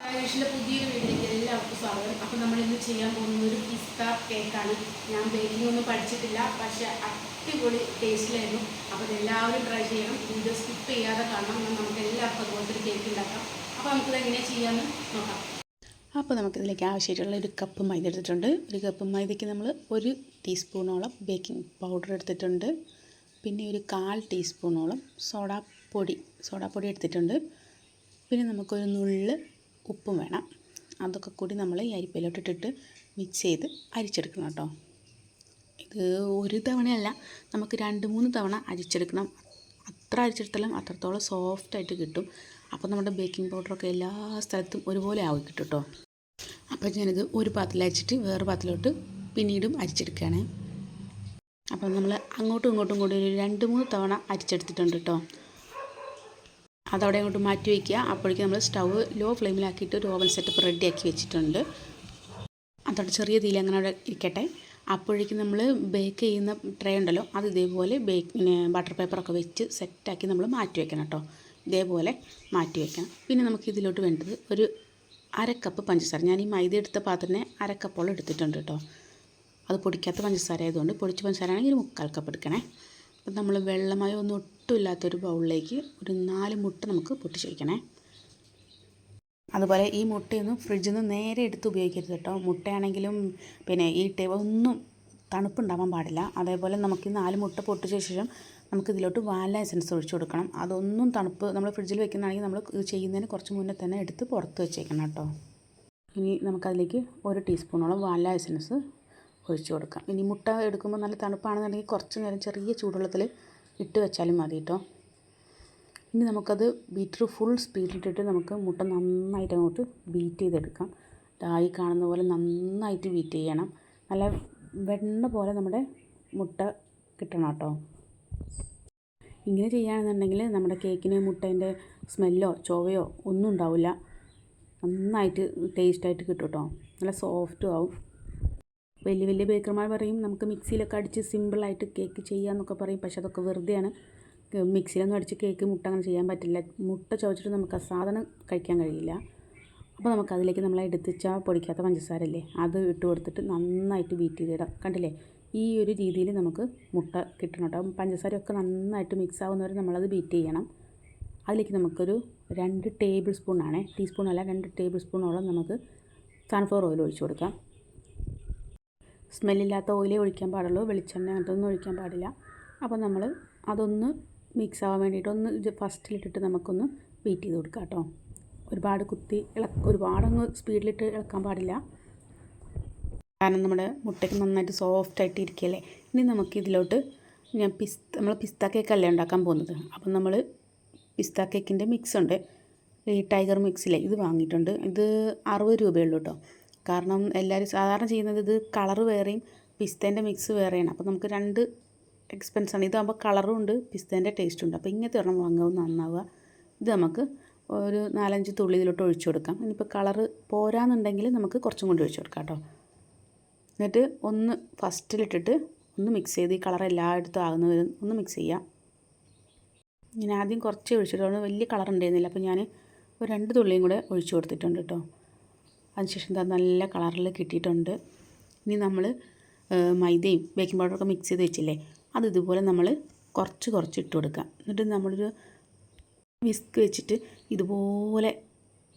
രാജേഷിന്റെ പുതിയൊരു വീട്ടിലേക്ക് എല്ലാവർക്കും സ്വാഗതം. അപ്പോൾ നമ്മൾ ഇന്ന് ചെയ്യാൻ പോകുന്ന ഒരു പിസ്ത കേക്കാണ് ഞാൻ ബേക്കിംഗ് ഒന്നും പഠിച്ചിട്ടില്ല പക്ഷേ അടിപൊളി ടേസ്റ്റിലായിരുന്നു അപ്പോൾ എല്ലാവരും ട്രൈ ചെയ്യണം. വീഡിയോ സ്കിപ്പ് ചെയ്യാതെ കാണണം. നമുക്ക് എല്ലാവർക്കും അതുപോലത്തെ ഒരു കേക്ക് ഉണ്ടാക്കാം. അപ്പോൾ നമുക്കിത് എങ്ങനെ ചെയ്യാമെന്ന് നോക്കാം. അപ്പോൾ നമുക്കിതിലേക്ക് ആവശ്യമായിട്ടുള്ള ഒരു കപ്പ് മൈദ എടുത്തിട്ടുണ്ട്. ഒരു കപ്പ് മൈദയ്ക്ക് നമ്മൾ ഒരു ടീസ്പൂണോളം ബേക്കിംഗ് പൗഡർ എടുത്തിട്ടുണ്ട്. പിന്നെ ഒരു കാൽ ടീസ്പൂണോളം സോഡാപ്പൊടി സോഡാപ്പൊടി എടുത്തിട്ടുണ്ട്. പിന്നെ നമുക്കൊരു നുള്ള് ഉപ്പും വേണം. അതൊക്കെ കൂടി നമ്മൾ ഈ അരിപ്പയിലോട്ടിട്ടിട്ട് മിക്സ് ചെയ്ത് അരിച്ചെടുക്കണം കേട്ടോ. ഇത് ഒരു തവണയല്ല നമുക്ക് രണ്ട് മൂന്ന് തവണ അരിച്ചെടുക്കണം. അത്ര അരിച്ചെടുത്താലും അത്രത്തോളം സോഫ്റ്റായിട്ട് കിട്ടും. അപ്പോൾ നമ്മുടെ ബേക്കിംഗ് പൗഡറൊക്കെ എല്ലാ സ്ഥലത്തും ഒരുപോലെ ആവും കിട്ടും കേട്ടോ. അപ്പോൾ ഞാനിത് ഒരു പാത്രത്തിൽ അരിച്ചിട്ട് വേറെ പാത്രത്തിലോട്ട് പിന്നീടും അരിച്ചെടുക്കുകയാണ്. അപ്പോൾ നമ്മൾ അങ്ങോട്ടും ഇങ്ങോട്ടും കൂടി ഒരു രണ്ട് മൂന്ന് തവണ അരിച്ചെടുത്തിട്ടുണ്ട് കേട്ടോ. അതവിടെ അങ്ങോട്ട് മാറ്റി വയ്ക്കുക. അപ്പോഴേക്കും നമ്മൾ സ്റ്റവ് ലോ ഫ്ലെയിമിലാക്കിയിട്ട് ഒരു ഓവൻ സെറ്റപ്പ് റെഡിയാക്കി വെച്ചിട്ടുണ്ട്. അതോടെ ചെറിയ തീയിൽ അങ്ങനെ അവിടെ ഇരിക്കട്ടെ. അപ്പോഴേക്കും നമ്മൾ ബേക്ക് ചെയ്യുന്ന ട്രേ ഉണ്ടല്ലോ അത് ഇതേപോലെ ബേക്ക് ബട്ടർ പേപ്പറൊക്കെ വെച്ച് സെറ്റാക്കി നമ്മൾ മാറ്റി വെക്കണം കേട്ടോ. ഇതേപോലെ മാറ്റി വെക്കണം. പിന്നെ നമുക്ക് ഇതിലോട്ട് വേണ്ടത് ഒരു അര കപ്പ് പഞ്ചസാര. ഞാൻ ഈ മൈദ എടുത്ത പാത്രത്തിനെ അര എടുത്തിട്ടുണ്ട് കേട്ടോ. അത് പൊടിക്കാത്ത പഞ്ചസാര ആയതുകൊണ്ട് പൊടിച്ച പഞ്ചസാര ആണെങ്കിൽ ഒരു മുക്കാൽ കപ്പ് എടുക്കണേ. അപ്പം നമ്മൾ വെള്ളമയോ ഒന്നും ഒട്ടുമില്ലാത്തൊരു ബൗളിലേക്ക് ഒരു നാല് മുട്ട നമുക്ക് പൊട്ടിച്ചൊഴിക്കണേ. അതുപോലെ ഈ മുട്ടയൊന്നും ഫ്രിഡ്ജിൽ നിന്ന് നേരെ എടുത്ത് ഉപയോഗിക്കരുത് കേട്ടോ. മുട്ടയാണെങ്കിലും പിന്നെ ഈ ടേബിൾ ഒന്നും തണുപ്പുണ്ടാവാൻ പാടില്ല. അതേപോലെ നമുക്ക് ഈ നാല് മുട്ട പൊട്ടിച്ച ശേഷം നമുക്ക് ഇതിലോട്ട് വാല എസൻസ് ഒഴിച്ചു കൊടുക്കണം. അതൊന്നും തണുപ്പ് നമ്മൾ ഫ്രിഡ്ജിൽ വെക്കുന്നതാണെങ്കിൽ നമ്മൾ ഇത് ചെയ്യുന്നതിന് കുറച്ച് മുന്നേ തന്നെ എടുത്ത് പുറത്ത് വെച്ചേക്കണം കേട്ടോ. ഇനി നമുക്കതിലേക്ക് ഒരു ടീസ്പൂണോളം വാല എസൻസ് ഒഴിച്ചു കൊടുക്കാം. ഇനി മുട്ട എടുക്കുമ്പോൾ നല്ല തണുപ്പാണെന്നുണ്ടെങ്കിൽ കുറച്ച് നേരം ചെറിയ ചൂടുവെള്ളത്തിൽ ഇട്ട് വെച്ചാലും മതി കേട്ടോ. ഇനി നമുക്കത് ബീറ്റർ ഫുൾ സ്പീഡിലിട്ടിട്ട് നമുക്ക് മുട്ട നന്നായിട്ട് അങ്ങോട്ട് ബീറ്റ് ചെയ്തെടുക്കാം. ഡായി കാണുന്ന പോലെ നന്നായിട്ട് ബീറ്റ് ചെയ്യണം. നല്ല വെണ്ണ പോലെ നമ്മുടെ മുട്ട കിട്ടണം കേട്ടോ. ഇങ്ങനെ ചെയ്യുകയാണെന്നുണ്ടെങ്കിൽ നമ്മുടെ കേക്കിന് മുട്ടേന്റെ സ്മെല്ലോ ചൊവയോ ഒന്നും ഉണ്ടാവില്ല. നന്നായിട്ട് ടേസ്റ്റായിട്ട് കിട്ടും കേട്ടോ. നല്ല സോഫ്റ്റും ആവും. വലിയ വലിയ ബേക്കർമാർ പറയും നമുക്ക് മിക്സിയിലൊക്കെ അടിച്ച് സിമ്പിളായിട്ട് കേക്ക് ചെയ്യാമെന്നൊക്കെ പറയും. പക്ഷെ അതൊക്കെ വെറുതെയാണ്. മിക്സിയിലൊന്നും അടിച്ച് കേക്ക് മുട്ട അങ്ങനെ ചെയ്യാൻ പറ്റില്ല. മുട്ട ചവച്ചിട്ട് നമുക്ക് ആ സാധനം കഴിക്കാൻ കഴിയില്ല. അപ്പോൾ നമുക്ക് അതിലേക്ക് നമ്മൾ എടുത്തിച്ച പൊടിക്കാത്ത പഞ്ചസാരല്ലേ അത് ഇട്ട് കൊടുത്തിട്ട് നന്നായിട്ട് ബീറ്റ് ചെയ്തിടാം കണ്ടില്ലേ? ഈ ഒരു രീതിയിൽ നമുക്ക് മുട്ട കിട്ടണം കേട്ടോ. പഞ്ചസാരയൊക്കെ നന്നായിട്ട് മിക്സ് ആവുന്നവരെ നമ്മളത് ബീറ്റ് ചെയ്യണം. അതിലേക്ക് നമുക്കൊരു രണ്ട് ടേബിൾ സ്പൂണാണേ ടീസ്പൂൺ അല്ല രണ്ട് ടേബിൾ സ്പൂണോളം നമുക്ക് സൺഫ്ലവർ ഓയിൽ ഒഴിച്ച് കൊടുക്കാം. സ്മെല്ലില്ലാത്ത ഓയിലേ ഒഴിക്കാൻ പാടുള്ളൂ വെളിച്ചെണ്ണ അങ്ങനത്തൊന്നും ഒഴിക്കാൻ പാടില്ല. അപ്പോൾ നമ്മൾ അതൊന്ന് മിക്സ് ആവാൻ വേണ്ടിയിട്ട് ഒന്ന് ഫസ്റ്റിലിട്ടിട്ട് നമുക്കൊന്ന് ബീറ്റ് ചെയ്ത് കൊടുക്കാം കേട്ടോ. ഒരുപാട് കുത്തി ഇള ഒരുപാടൊന്ന് സ്പീഡിലിട്ട് ഇളക്കാൻ പാടില്ല. കാരണം നമ്മുടെ മുട്ടയ്ക്ക് നന്നായിട്ട് സോഫ്റ്റ് ആയിട്ട് ഇരിക്കുകയല്ലേ? ഇനി നമുക്ക് ഇതിലോട്ട് ഞാൻ പിസ്ത നമ്മൾ പിസ്ത കേക്കല്ലേ ഉണ്ടാക്കാൻ പോകുന്നത്? അപ്പം നമ്മൾ പിസ്ത കേക്കിന്റെ മിക്സ് ഉണ്ട്. ഈ ടൈഗർ മിക്സിലെ ഇത് വാങ്ങിയിട്ടുണ്ട്. ഇത് അറുപത് രൂപയുള്ളൂ കേട്ടോ. കാരണം എല്ലാവരും സാധാരണ ചെയ്യുന്നത് ഇത് കളറ് വേറെയും പിസ്തേന്റെ മിക്സ് വേറെയാണ്. അപ്പോൾ നമുക്ക് രണ്ട് എക്സ്പെൻസാണ് ഇതാകുമ്പോൾ കളറും ഉണ്ട് പിസ്തേന്റെ ടേസ്റ്റും ഉണ്ട്. അപ്പോൾ ഇങ്ങനത്തെ ഒരെണ്ണം വാങ്ങുമ്പോൾ നന്നാവുക. ഇത് നമുക്ക് ഒരു നാലഞ്ച് തുള്ളി ഇതിലോട്ട് ഒഴിച്ചു കൊടുക്കാം. ഇനിയിപ്പോൾ കളറ് പോരാന്നുണ്ടെങ്കിൽ നമുക്ക് കുറച്ചും കൊണ്ട് ഒഴിച്ചു കൊടുക്കാം കേട്ടോ. എന്നിട്ട് ഒന്ന് ഫസ്റ്റിലിട്ടിട്ട് ഒന്ന് മിക്സ് ചെയ്ത് ഈ കളർ എല്ലായിടത്തും ആകുന്നവരെ ഒന്ന് മിക്സ് ചെയ്യാം. ഞാൻ ആദ്യം കുറച്ച് ഒഴിച്ചിട്ടുണ്ട് വലിയ കളർ ഉണ്ടായിരുന്നില്ല. അപ്പോൾ ഞാൻ ഒരു രണ്ട് തുള്ളിയും കൂടെ ഒഴിച്ചു കൊടുത്തിട്ടുണ്ട് കേട്ടോ. അതിനുശേഷം എന്താ നല്ല കളറിൽ കിട്ടിയിട്ടുണ്ട്. ഇനി നമ്മൾ മൈദയും ബേക്കിംഗ് പൗഡറൊക്കെ മിക്സ് ചെയ്ത് വെച്ചില്ലേ അത് ഇതുപോലെ നമ്മൾ കുറച്ച് കുറച്ച് ഇട്ട് കൊടുക്കുക. എന്നിട്ട് നമ്മളൊരു വിസ്ക് വെച്ചിട്ട് ഇതുപോലെ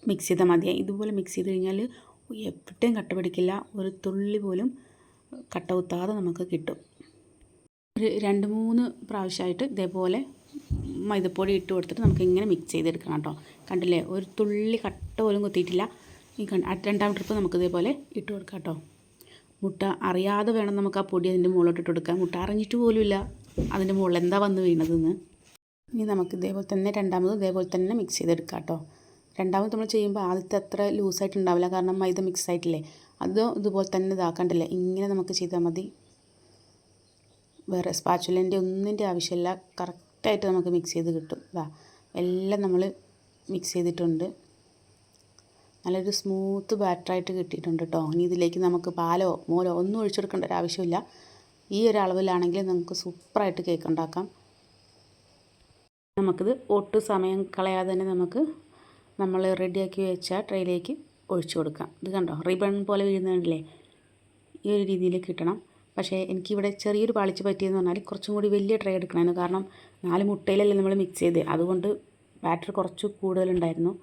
മിക്സ് ചെയ്താൽ മതിയായി ഇതുപോലെ മിക്സ് ചെയ്ത് കഴിഞ്ഞാൽ എവിടെയും കട്ട പിടിക്കില്ല. ഒരു തുള്ളി പോലും കട്ട കുത്താതെ നമുക്ക് കിട്ടും. ഒരു രണ്ട് മൂന്ന് പ്രാവശ്യമായിട്ട് ഇതേപോലെ മൈദപ്പൊടി ഇട്ട് കൊടുത്തിട്ട് നമുക്ക് ഇങ്ങനെ മിക്സ് ചെയ്തെടുക്കണം കേട്ടോ. കണ്ടില്ലേ? ഒരു തുള്ളി കട്ട പോലും കുത്തിയിട്ടില്ല. ഈ രണ്ടാം ട്രിപ്പ് നമുക്ക് ഇതേപോലെ ഇട്ട് കൊടുക്കാം കേട്ടോ മുട്ട അറിയാതെ വേണം നമുക്ക് ആ പൊടി അതിന്റെ മുകളിലോട്ട് ഇട്ട് കൊടുക്കാം മുട്ട അറിഞ്ഞിട്ട് പോലുമില്ല. അതിന്റെ മുകളിൽ എന്താ വന്ന് വീണതെന്ന്. ഇനി നമുക്ക് ഇതേപോലെ തന്നെ രണ്ടാമത് ഇതേപോലെ തന്നെ മിക്സ് ചെയ്തെടുക്കാം കേട്ടോ രണ്ടാമത് നമ്മൾ ചെയ്യുമ്പോൾ ആദ്യത്തെ അത്ര ലൂസായിട്ട് ഉണ്ടാവില്ല. കാരണം മൈദ മിക്സ് ആയിട്ടില്ലേ. അത് ഇതുപോലെ തന്നെ ഇതാക്കണ്ടല്ലേ. ഇങ്ങനെ നമുക്ക് ചെയ്താൽ മതി. വേറെ സ്പാച്ചുലേന്റെ ഒന്നിന്റെ ആവശ്യമില്ല. കറക്റ്റായിട്ട് നമുക്ക് മിക്സ് ചെയ്ത് കിട്ടും. ഇതാ എല്ലാം നമ്മൾ മിക്സ് ചെയ്തിട്ടുണ്ട്. നല്ലൊരു സ്മൂത്ത് ബാറ്ററായിട്ട് കിട്ടിയിട്ടുണ്ട് കേട്ടോ ഇനി ഇതിലേക്ക് നമുക്ക് പാലോ മോലോ ഒന്നും ഒഴിച്ചെടുക്കേണ്ട ഒരു ആവശ്യമില്ല. ഈ ഒരു അളവിലാണെങ്കിൽ നമുക്ക് സൂപ്പറായിട്ട് കേക്ക് ഉണ്ടാക്കാം. നമുക്കിത് ഒട്ടും സമയം കളയാതെ തന്നെ നമുക്ക് നമ്മൾ റെഡിയാക്കി വെച്ച ട്രെയിലേക്ക് ഒഴിച്ചു കൊടുക്കാം. ഇത് കണ്ടോ? റിബൺ പോലെ വീഴുന്നുണ്ടല്ലേ ഈ ഒരു രീതിയിൽ കിട്ടണം. പക്ഷേ എനിക്കിവിടെ ചെറിയൊരു പാളിച്ച് പറ്റിയെന്ന് പറഞ്ഞാൽ കുറച്ചും കൂടി വലിയ ട്രേ എടുക്കണമായിരുന്നു. കാരണം നാല് മുട്ടയിലല്ലേ നമ്മൾ മിക്സ് ചെയ്ത്. അതുകൊണ്ട് ബാറ്റർ കുറച്ച് കൂടുതലുണ്ടായിരുന്നു.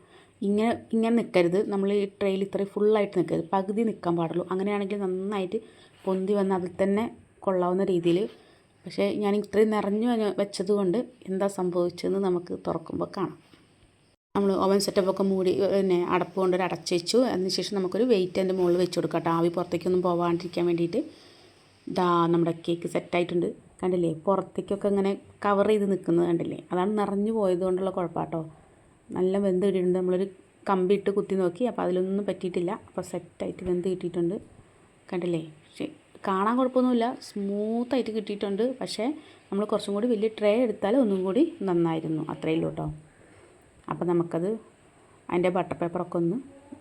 ഇങ്ങനെ ഇങ്ങനെ നിൽക്കരുത് നമ്മൾ ഈ ട്രെയിൽ ഇത്രയും ഫുള്ളായിട്ട് നിൽക്കരുത് പകുതി നിൽക്കാൻ പാടുള്ളൂ. അങ്ങനെയാണെങ്കിൽ നന്നായിട്ട് പൊന്തി വന്ന് അതിൽ തന്നെ കൊള്ളാവുന്ന രീതിയിൽ പക്ഷേ ഞാൻ ഇത്രയും നിറഞ്ഞു വെച്ചത് കൊണ്ട് എന്താ സംഭവിച്ചതെന്ന് നമുക്ക് തുറക്കുമ്പോൾ കാണാം. നമ്മൾ ഓവൻ സെറ്റപ്പൊക്കെ മൂടി പിന്നെ അടപ്പ് കൊണ്ടൊരു അടച്ചു വെച്ചു. അതിനുശേഷം നമുക്കൊരു വെയിറ്റ് അതിന്റെ മുകളിൽ വെച്ച് കൊടുക്കാം കേട്ടോ. ആവി പുറത്തേക്കൊന്നും പോകാണ്ടിരിക്കാൻ വേണ്ടിയിട്ട്. ദാ നമ്മുടെ കേക്ക് സെറ്റായിട്ടുണ്ട് കണ്ടില്ലേ? പുറത്തേക്കൊക്കെ ഇങ്ങനെ കവർ ചെയ്ത് നിൽക്കുന്നത് കണ്ടില്ലേ? അതാണ് നിറഞ്ഞു പോയത് കൊണ്ടുള്ള കുഴപ്പമാട്ടോ നല്ല വെന്ത് കിട്ടിയിട്ടുണ്ട് നമ്മളൊരു കമ്പി ഇട്ട് കുത്തി നോക്കി. അപ്പോൾ അതിലൊന്നും പറ്റിയിട്ടില്ല. അപ്പോൾ സെറ്റായിട്ട് വെന്ത് കിട്ടിയിട്ടുണ്ട്. കണ്ടില്ലേ? പക്ഷേ കാണാൻ കുഴപ്പമൊന്നുമില്ല. സ്മൂത്തായിട്ട് കിട്ടിയിട്ടുണ്ട്. പക്ഷേ നമ്മൾ കുറച്ചും കൂടി വലിയ ട്രേ എടുത്താൽ ഒന്നും കൂടി നന്നായിരുന്നു. അത്രയേ ഉള്ളൂ കേട്ടോ. അപ്പോൾ നമുക്കത് അതിന്റെ ബട്ടർ പേപ്പറൊക്കെ ഒന്ന്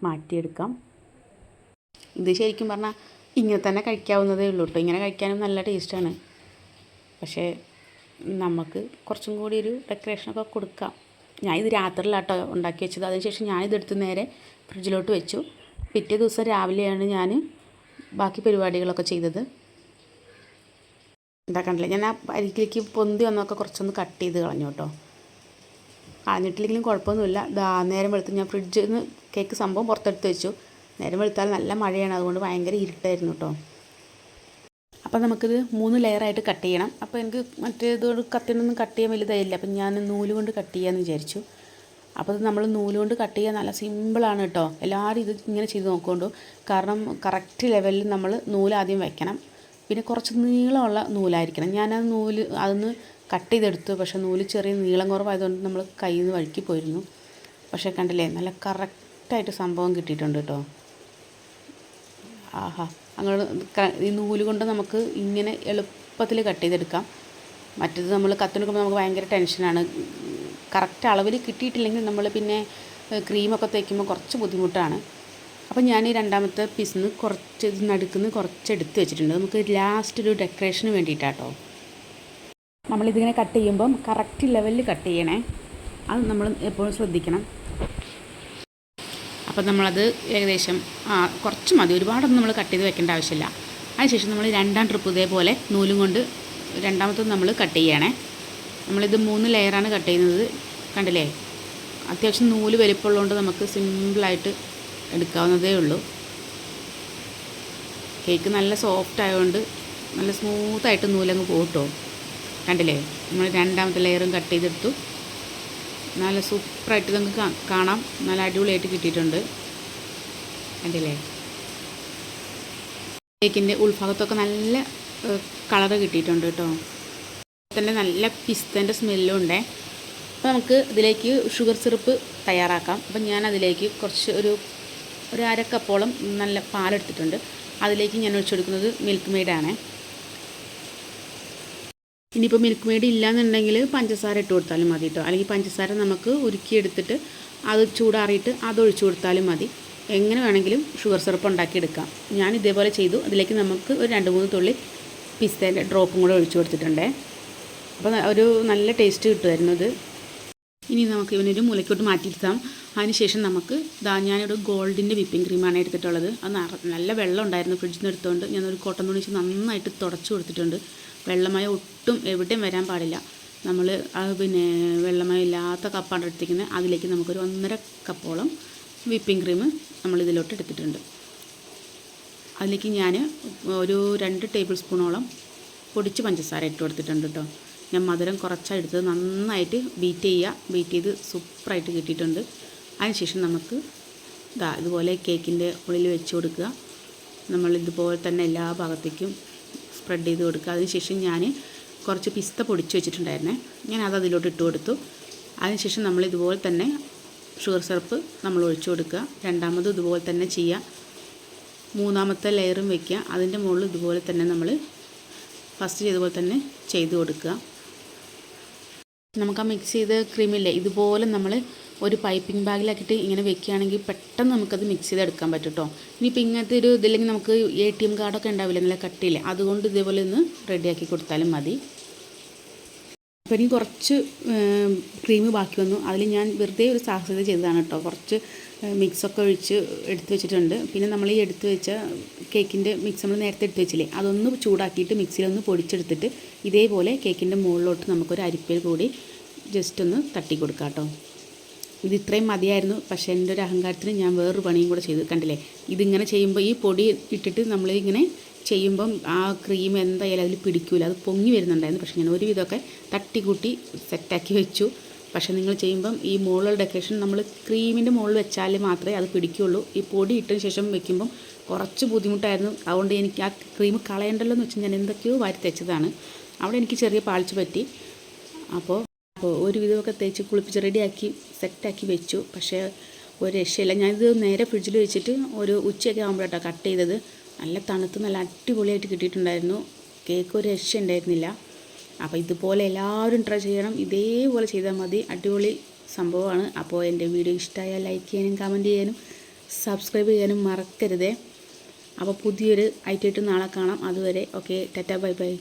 മാറ്റിയെടുക്കാം. ഇത് ശരിക്കും പറഞ്ഞാൽ ഇങ്ങനെ തന്നെ കഴിക്കാവുന്നതേ ഉള്ളൂ കേട്ടോ. ഇങ്ങനെ കഴിക്കാനും നല്ല ടേസ്റ്റാണ്. പക്ഷേ നമുക്ക് കുറച്ചും കൂടി ഒരു ഡെക്കറേഷനൊക്കെ കൊടുക്കാം. ഞാൻ ഇത് രാത്രിയിലാട്ടോ ഉണ്ടാക്കി വെച്ചത്. അതിനുശേഷം ഞാനിതെടുത്ത് നേരെ ഫ്രിഡ്ജിലോട്ട് വെച്ചു. പിറ്റേ ദിവസം രാവിലെയാണ് ഞാൻ ബാക്കി പരിപാടികളൊക്കെ ചെയ്തത്. എന്താ ഞാൻ ആ അരിക്കിലേക്ക് പൊന്തി വന്നൊക്കെ കുറച്ചൊന്ന് കട്ട് ചെയ്ത് കളഞ്ഞു കേട്ടോ. കളഞ്ഞിട്ടില്ലെങ്കിലും കുഴപ്പമൊന്നുമില്ല. ദാ നേരം വെളുത്ത് ഞാൻ ഫ്രിഡ്ജിൽ നിന്ന് കേക്ക് സംഭവം പുറത്തെടുത്ത് വെച്ചു. നേരം വെളുത്താൽ നല്ല മഴയാണ്. അതുകൊണ്ട് ഭയങ്കര ഇരുട്ടായിരുന്നു കേട്ടോ. അപ്പോൾ നമുക്കിത് മൂന്ന് ലെയറായിട്ട് കട്ട് ചെയ്യണം. അപ്പോൾ എനിക്ക് മറ്റേതോട് കത്തിനൊന്നും കട്ട് ചെയ്യാൻ വലുതായില്ല അപ്പം ഞാൻ നൂൽ കൊണ്ട് കട്ട് ചെയ്യാമെന്ന് വിചാരിച്ചു. അപ്പോൾ ഇത് നമ്മൾ നൂൽ കൊണ്ട് കട്ട് ചെയ്യാൻ നല്ല സിമ്പിളാണ് കേട്ടോ എല്ലാവരും ഇത് ഇങ്ങനെ ചെയ്ത് നോക്കുകൊണ്ടു കാരണം കറക്റ്റ് ലെവലിൽ നമ്മൾ നൂൽ ആദ്യം വയ്ക്കണം പിന്നെ കുറച്ച് നീളമുള്ള നൂലായിരിക്കണം. ഞാൻ ആ നൂൽ അതൊന്ന് കട്ട് ചെയ്തെടുത്തു. പക്ഷേ നൂൽ ചെറിയ നീളം കുറവായതുകൊണ്ട് നമ്മൾ കയ്യിൽ നിന്ന് വഴുക്കി പോയിരുന്നു. പക്ഷേ കണ്ടില്ലേ നല്ല കറക്റ്റായിട്ട് സംഭവം കിട്ടിയിട്ടുണ്ട് കേട്ടോ ആഹാ. അങ്ങനെ ഈ നൂൽ കൊണ്ട് നമുക്ക് ഇങ്ങനെ എളുപ്പത്തിൽ കട്ട് ചെയ്തെടുക്കാം. മറ്റേത് നമ്മൾ കത്തിനെടുക്കുമ്പോൾ നമുക്ക് ഭയങ്കര ടെൻഷനാണ്. കറക്റ്റ് അളവിൽ കിട്ടിയിട്ടില്ലെങ്കിൽ നമ്മൾ പിന്നെ ക്രീമൊക്കെ തേക്കുമ്പോൾ കുറച്ച് ബുദ്ധിമുട്ടാണ്. അപ്പോൾ ഞാൻ ഈ രണ്ടാമത്തെ പീസിന്ന് കുറച്ച് ഇതിന് നടുക്കുന്ന് കുറച്ച് എടുത്ത് വെച്ചിട്ടുണ്ട്. നമുക്ക് ലാസ്റ്റ് ഒരു ഡെക്കറേഷന് വേണ്ടിയിട്ടാട്ടോ നമ്മളിതിങ്ങനെ കട്ട് ചെയ്യുമ്പം കറക്റ്റ് ലെവലിൽ കട്ട് ചെയ്യണേ. അത് നമ്മൾ എപ്പോഴും ശ്രദ്ധിക്കണം. അപ്പം നമ്മളത് ഏകദേശം കുറച്ച് മതി. ഒരുപാടൊന്നും നമ്മൾ കട്ട് ചെയ്ത് വെക്കേണ്ട ആവശ്യമില്ല. അതിനുശേഷം നമ്മൾ രണ്ടാം ട്രിപ്പ് ഇതേപോലെ നൂലും കൊണ്ട് രണ്ടാമത്തത് നമ്മൾ കട്ട് ചെയ്യണേ. നമ്മളിത് മൂന്ന് ലെയറാണ് കട്ട് ചെയ്യുന്നത്. കണ്ടില്ലേ? അത്യാവശ്യം നൂൽ വലിപ്പമുള്ളതുകൊണ്ട് നമുക്ക് സിമ്പിളായിട്ട് എടുക്കാവുന്നതേ ഉള്ളൂ. കേക്ക് നല്ല സോഫ്റ്റ് ആയതുകൊണ്ട് നല്ല സ്മൂത്തായിട്ട് നൂലങ്ങ് പോട്ടോ കണ്ടില്ലേ? നമ്മൾ രണ്ടാമത്തെ ലെയറും കട്ട് ചെയ്തെടുത്തു. നല്ല സൂപ്പറായിട്ട് നിങ്ങൾക്ക് കാണാം. നല്ല അടിപൊളിയായിട്ട് കിട്ടിയിട്ടുണ്ട്. കണ്ടില്ലേ കേക്കിന്റെ ഉൾഭാഗത്തൊക്കെ നല്ല കളറ് കിട്ടിയിട്ടുണ്ട് കേട്ടോ. തന്നെ നല്ല പിസ്തന്റെ സ്മെല്ലും ഉണ്ടേ. അപ്പോൾ നമുക്ക് ഇതിലേക്ക് ഷുഗർ സിറപ്പ് തയ്യാറാക്കാം. അപ്പം ഞാൻ അതിലേക്ക് കുറച്ച് ഒരു ഒരു അര കപ്പോളം നല്ല പാലെടുത്തിട്ടുണ്ട്. അതിലേക്ക് ഞാൻ ഒഴിച്ചു ഒഴിച്ചെടുക്കുന്നത് മിൽക്ക് മെയ്ഡാണേ ഇനിയിപ്പോൾ മിൽക്ക് മെയ്ഡ് ഇല്ലയെന്നുണ്ടെങ്കിൽ പഞ്ചസാര ഇട്ട് കൊടുത്താലും മതി കേട്ടോ അല്ലെങ്കിൽ പഞ്ചസാര നമുക്ക് ഉരുക്കിയെടുത്തിട്ട് അത് ചൂടാറിയിട്ട് അത് ഒഴിച്ചു കൊടുത്താലും മതി. എങ്ങനെ വേണമെങ്കിലും ഷുഗർ സിറപ്പ് ഉണ്ടാക്കിയെടുക്കാം. ഞാൻ ഇതേപോലെ ചെയ്തു. അതിലേക്ക് നമുക്ക് ഒരു രണ്ട് മൂന്ന് തുള്ളി പിസ്തേന്റെ ഡ്രോപ്പും കൂടെ ഒഴിച്ചു കൊടുത്തിട്ടുണ്ടേ. അപ്പോൾ ഒരു നല്ല ടേസ്റ്റ് കിട്ടുമായിരുന്നു ഇത്. ഇനി നമുക്ക് ഇവനൊരു മുലയ്ക്കോട്ട് മാറ്റിയിരുത്താം അതിനുശേഷം നമുക്ക് ഇതാ ഞാനൊരു ഗോൾഡിന്റെ വിപ്പിംഗ് ക്രീമാണ് എടുത്തിട്ടുള്ളത്. അത് നല്ല വെള്ളം ഉണ്ടായിരുന്നു ഫ്രിഡ്ജിൽ നിന്ന് എടുത്തുകൊണ്ട് ഞാനൊരു കോട്ടൺ തുണി വെച്ച് നന്നായിട്ട് തുടച്ചു കൊടുത്തിട്ടുണ്ട്. വെള്ളമയ ഒട്ടും എവിടെയും വരാൻ പാടില്ല. നമ്മൾ പിന്നെ വെള്ളമയം ഇല്ലാത്ത കപ്പാണ് എടുത്തിരിക്കുന്നത്. അതിലേക്ക് നമുക്കൊരു ഒന്നര കപ്പോളം വിപ്പിംഗ് ക്രീം നമ്മൾ ഇതിലോട്ട് എടുത്തിട്ടുണ്ട്. അതിലേക്ക് ഞാൻ ഒരു രണ്ട് ടേബിൾ സ്പൂണോളം പൊടിച്ച് പഞ്ചസാര ഇട്ട് കൊടുത്തിട്ടുണ്ട് കേട്ടോ. ഞാൻ മധുരം കുറച്ചാണ് എടുത്തത്. നന്നായിട്ട് ബീറ്റ് ചെയ്യുക. ബീറ്റ് ചെയ്ത് സൂപ്പറായിട്ട് കിട്ടിയിട്ടുണ്ട്. അതിനുശേഷം നമുക്ക് ഇതാ ഇതുപോലെ കേക്കിന്റെ ഉള്ളിൽ വെച്ച് കൊടുക്കുക. നമ്മളിതുപോലെ തന്നെ എല്ലാ ഭാഗത്തേക്കും സ്പ്രെഡ് ചെയ്ത് കൊടുക്കുക. അതിനുശേഷം ഞാൻ കുറച്ച് പിസ്ത പൊടിച്ച് വെച്ചിട്ടുണ്ടായിരുന്നേ. ഞാൻ അത് അതിലോട്ട് ഇട്ട് കൊടുത്തു. അതിനുശേഷം നമ്മൾ ഇതുപോലെ തന്നെ ഷുഗർ സിറപ്പ് നമ്മൾ ഒഴിച്ചു കൊടുക്കുക. രണ്ടാമത് ഇതുപോലെ തന്നെ ചെയ്യുക. മൂന്നാമത്തെ ലെയറും വെക്കുക. അതിന്റെ മുകളിൽ ഇതുപോലെ തന്നെ നമ്മൾ ഫസ്റ്റ് ചെയ്തപോലെ തന്നെ ചെയ്ത് കൊടുക്കുക. നമുക്ക് ആ മിക്സ് ചെയ്ത ക്രീമില്ലേ ഇതുപോലെ നമ്മൾ ഒരു പൈപ്പിംഗ് ബാഗിലാക്കിയിട്ട് ഇങ്ങനെ വെക്കുകയാണെങ്കിൽ പെട്ടെന്ന് നമുക്കത് മിക്സ് ചെയ്തെടുക്കാൻ പറ്റും കേട്ടോ ഇനിയിപ്പോൾ ഇങ്ങനത്തെ ഒരു ഇതില്ലെങ്കിൽ നമുക്ക് എ ടി എം കാർഡൊക്കെ ഉണ്ടാവില്ല? നല്ല കട്ടിയില്ല? അതുകൊണ്ട് ഇതേപോലെ ഒന്ന് റെഡിയാക്കി കൊടുത്താലും മതി. അപ്പോൾ ഇനി കുറച്ച് ക്രീം ബാക്കി വന്നു. അതിൽ ഞാൻ വെറുതെ ഒരു സാഹസികത ചെയ്തതാണ് കേട്ടോ കുറച്ച് മിക്സൊക്കെ ഒഴിച്ച് എടുത്തു വെച്ചിട്ടുണ്ട്. പിന്നെ നമ്മൾ ഈ എടുത്തു വെച്ച കേക്കിന്റെ മിക്സ് നമ്മൾ നേരത്തെ എടുത്തു വെച്ചില്ലേ? അതൊന്ന് ചൂടാക്കിയിട്ട് മിക്സിയിലൊന്ന് പൊടിച്ചെടുത്തിട്ട് ഇതേപോലെ കേക്കിന്റെ മുകളിലോട്ട് നമുക്കൊരു അരിപ്പയിൽ കൂടി ജസ്റ്റ് ഒന്ന് തട്ടി കൊടുക്കാം കേട്ടോ ഇത് ഇത്രയും മതിയായിരുന്നു. പക്ഷേ എന്റെ ഒരു അഹങ്കാരത്തിന് ഞാൻ വേറൊരു പണിയും കൂടെ ചെയ്ത്. കണ്ടില്ലേ? ഇതിങ്ങനെ ചെയ്യുമ്പോൾ ഈ പൊടി ഇട്ടിട്ട് നമ്മളിങ്ങനെ ചെയ്യുമ്പം ആ ക്രീം എന്തായാലും അതിൽ പിടിക്കില്ല അത് പൊങ്ങി വരുന്നുണ്ടായിരുന്നു. പക്ഷേ ഞാൻ ഒരുവിധമൊക്കെ തട്ടിക്കൂട്ടി സെറ്റാക്കി വെച്ചു. പക്ഷേ നിങ്ങൾ ചെയ്യുമ്പം ഈ മുകളിൽ ഡെക്കറേഷൻ നമ്മൾ ക്രീമിന്റെ മുകളിൽ വെച്ചാൽ മാത്രമേ അത് പിടിക്കുകയുള്ളൂ ഈ പൊടി ഇട്ടതിന് ശേഷം വെക്കുമ്പം കുറച്ച് ബുദ്ധിമുട്ടായിരുന്നു. അതുകൊണ്ട് എനിക്ക് ആ ക്രീം കളയണ്ടല്ലോ എന്ന് വെച്ചാൽ ഞാൻ എന്തൊക്കെയോ വാരി തെച്ചതാണ്. അവിടെ എനിക്ക് ചെറിയ പാളിച്ച് പറ്റി. അപ്പോൾ അപ്പോൾ ഒരു വിധമൊക്കെ തേച്ച് കുളിപ്പിച്ച് റെഡിയാക്കി സെറ്റാക്കി വെച്ചു. പക്ഷേ ഒരു രക്ഷയില്ല. ഞാനിത് നേരെ ഫ്രിഡ്ജിൽ വെച്ചിട്ട് ഒരു ഉച്ചയൊക്കെ ആകുമ്പോഴാട്ടോ കട്ട് ചെയ്തത്. നല്ല തണുത്ത് നല്ല അടിപൊളിയായിട്ട് കിട്ടിയിട്ടുണ്ടായിരുന്നു. കേക്ക് ഒരു രക്ഷ ഉണ്ടായിരുന്നില്ല അപ്പോൾ ഇതുപോലെ എല്ലാവരും ട്രൈ ചെയ്യണം. ഇതേപോലെ ചെയ്താൽ മതി. അടിപൊളി സംഭവമാണ്. അപ്പോൾ എന്റെ വീഡിയോ ഇഷ്ടമായാൽ ലൈക്ക് ചെയ്യാനും കമന്റ് ചെയ്യാനും സബ്സ്ക്രൈബ് ചെയ്യാനും മറക്കരുതേ. അപ്പോൾ പുതിയൊരു ഐറ്റമായിട്ട് നാളെ കാണാം. അതുവരെ ഓക്കെ ടാറ്റ ബൈ ബൈ